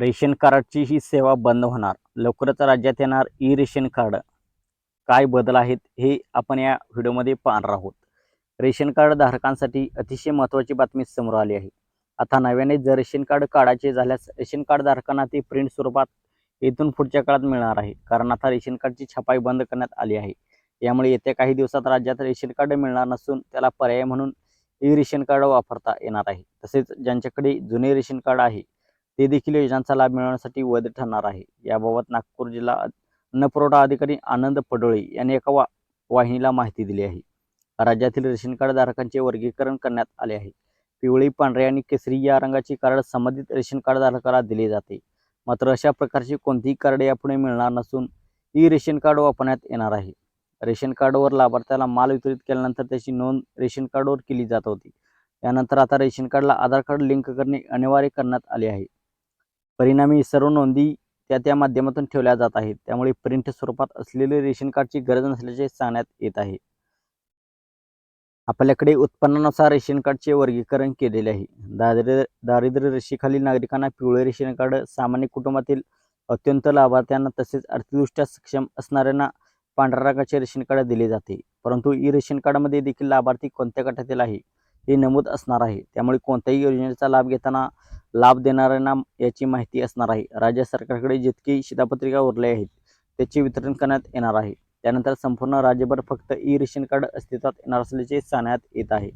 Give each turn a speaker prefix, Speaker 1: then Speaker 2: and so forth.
Speaker 1: Ration कार्डची ही सेवा बंद होणार. लवकरच राज्यात येणार ई रेशन कार्ड. काय बदल आहेत हे आपण या व्हिडिओमध्ये पाहणार आहोत. रेशन कार्ड धारकांसाठी अतिशय महत्त्वाची बातमी समोर आली आहे. आता नव्याने जर रेशन कार्ड काढायचे झाल्यास रेशन कार्ड धारकांना ते प्रिंट स्वरूपात येथून पुढच्या काळात मिळणार आहे. कारण आता रेशन कार्डची छपाई बंद करण्यात आली आहे. यामुळे येत्या काही दिवसात राज्यात रेशन कार्ड मिळणार नसून त्याला पर्याय म्हणून ई रेशन कार्ड वापरता येणार आहे. तसेच ज्यांच्याकडे जुने रेशन कार्ड आहे ते देखील योजनांचा लाभ मिळवण्यासाठी वैध ठरणार आहे. याबाबत नागपूर जिल्हा अन्नपुरवठा अधिकारी आनंद पडोळे यांनी एका वा वाहिनीला माहिती दिली आहे. राज्यातील रेशन कार्ड धारकांचे वर्गीकरण करण्यात आले आहे. पिवळी पांढरे आणि केसरी या रंगाची कार्ड संबंधित रेशन कार्ड धारकाला दिले जाते. मात्र अशा प्रकारची कोणतीही कार्ड यापुढे मिळणार नसून ई रेशन कार्ड वापरण्यात येणार आहे. रेशन कार्डवर लाभार्थ्याला माल वितरित केल्यानंतर त्याची नोंद रेशन कार्डवर केली जात होती. यानंतर आता रेशन कार्डला आधार कार्ड लिंक करणे अनिवार्य करण्यात आले आहे. परिणामी सर्व नोंदी त्या त्या माध्यमातून ठेवल्या जात आहेत. त्यामुळे प्रिंट स्वरूपात असलेले रेशन कार्डची गरज नसल्याचे सांगण्यात येत आहे. आपल्याकडे उत्पन्नानुसार रेशन कार्डचे वर्गीकरण केलेले आहे. दारिद्र्य दारिद्र्य रेषेखालील नागरिकांना पिवळे रेशन कार्ड सामान्य कुटुंबातील अत्यंत लाभार्थ्यांना तसेच आर्थिकदृष्ट्या सक्षम असणाऱ्यांना पांढऱ्या रंगाचे रेशन कार्ड दिले जाते. परंतु ई रेशन कार्डमध्ये देखील लाभार्थी कोणत्या गटातील आहे हे नमूद असणार आहे. त्यामुळे कोणत्याही योजनेचा लाभ घेताना लाभ देणाऱ्यांना याची माहिती असणार आहे. राज्य सरकारकडे जितकी शिधापत्रिका उरले आहेत त्याचे वितरण करण्यात येणार आहे. त्यानंतर संपूर्ण राज्यभर फक्त ई रेशन कार्ड अस्तित्वात येणार असल्याचे सांगण्यात येत आहे.